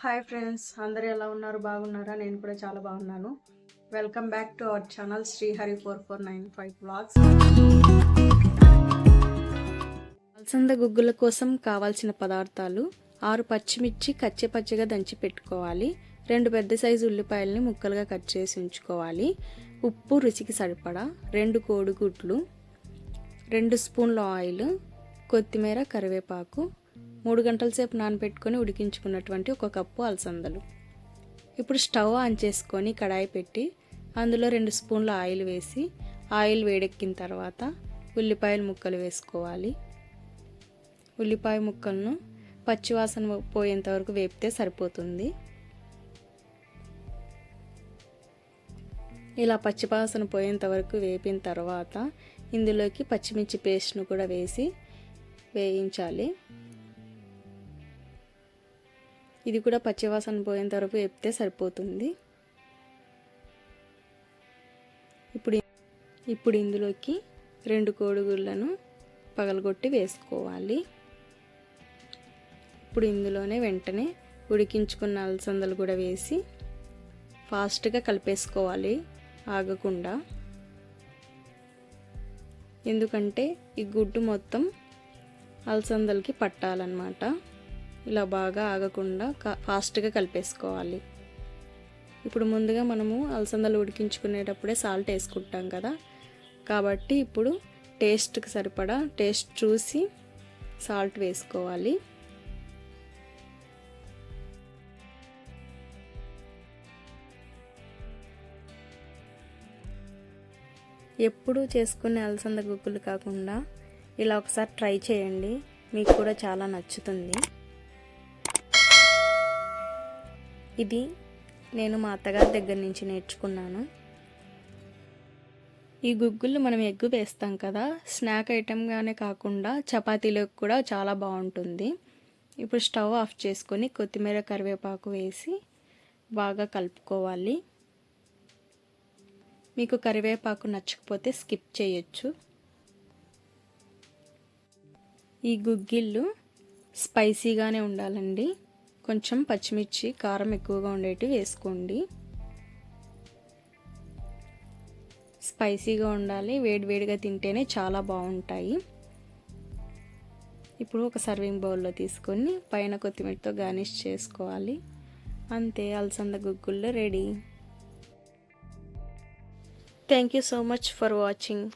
Hi friends అందరూ ఎలా ఉన్నారు? బాగున్నారా? నేను కూడా చాలా బాగున్నాను. Welcome back to our channel Srihari four four nine five blogs అలసంద గుగ్గుల కోసం కావాల్సిన పదార్థాలు ఆరు పచ్చిమిర్చి కచ్చి పచ్చిగా దంచి పెట్టుకోవాలి. రెండు పెద్ద సైజు ఉల్లిపాయలని ముక్కలుగా కట్ చేసి ఉంచుకోవాలి. ఉప్పు రుచికి సరిపడా రెండు కోడిగుడ్లు రెండు స్పూన్ల ఆయిల్ కొత్తిమీర కరివేపాకు మూడు గంటల సేపు నానబెట్టుకొని ఉడికించుకున్నటువంటి ఒక కప్పు అలసందలు. ఇప్పుడు స్టవ్ ఆన్ చేసుకొని కడాయి పెట్టి అందులో రెండు స్పూన్ల ఆయిల్ వేసి ఆయిల్ వేడెక్కిన తర్వాత ఉల్లిపాయల ముక్కలు వేసుకోవాలి. ఉల్లిపాయ ముక్కలను పచ్చివాసన పోయేంత వరకు వేపితే సరిపోతుంది. ఇలా పచ్చివాసన పోయేంత వరకు వేపిన తర్వాత ఇందులోకి పచ్చిమిర్చి పేస్ట్ను కూడా వేసి వేయించాలి. ఇది కూడా పచ్చివాసన పోయేంత వరకు వేపితే సరిపోతుంది. ఇప్పుడు ఇప్పుడు ఇందులోకి రెండు కోడిగుళ్ళను పగలగొట్టి వేసుకోవాలి. ఇప్పుడు ఇందులోనే వెంటనే ఉడికించుకున్న అలసందలు కూడా వేసి ఫాస్ట్గా కలిపేసుకోవాలి ఆగకుండా. ఎందుకంటే ఈ గుడ్డు మొత్తం అలసందలకి పట్టాలన్నమాట. ఇలా బాగా ఆగకుండా ఫాస్ట్గా కలిపేసుకోవాలి. ఇప్పుడు ముందుగా మనము అలసందలు ఉడికించుకునేటప్పుడే సాల్ట్ వేసుకుంటాం కదా. కాబట్టి ఇప్పుడు టేస్ట్కి సరిపడా టేస్ట్ చూసి సాల్ట్ వేసుకోవాలి. ఎప్పుడు చేసుకునే అలసంద గుగ్గులు కాకుండా ఇలా ఒకసారి ట్రై చేయండి. మీకు కూడా చాలా నచ్చుతుంది. ఇది నేను మా అత్తగారి దగ్గర నుంచి నేర్చుకున్నాను. ఈ గుగ్గులు మనం ఎగ్గు వేస్తాం కదా స్నాక్ ఐటెంగానే కాకుండా చపాతీలకు కూడా చాలా బాగుంటుంది. ఇప్పుడు స్టవ్ ఆఫ్ చేసుకొని కొత్తిమీర కరివేపాకు వేసి బాగా కలుపుకోవాలి. మీకు కరివేపాకు నచ్చకపోతే స్కిప్ చేయొచ్చు. ఈ గుగ్గిళ్ళు స్పైసీగానే ఉండాలండి. కొంచెం పచ్చిమిర్చి కారం ఎక్కువగా ఉండేటివి వేసుకోండి. స్పైసీగా ఉండాలి వేడివేడిగా తింటేనే చాలా బాగుంటాయి. ఇప్పుడు ఒక సర్వింగ్ బౌల్లో తీసుకొని పైన కొత్తిమీరతో గార్నిష్ చేసుకోవాలి. అంతే అలసంద గుగ్గుల్లో ready. Thank you so much for watching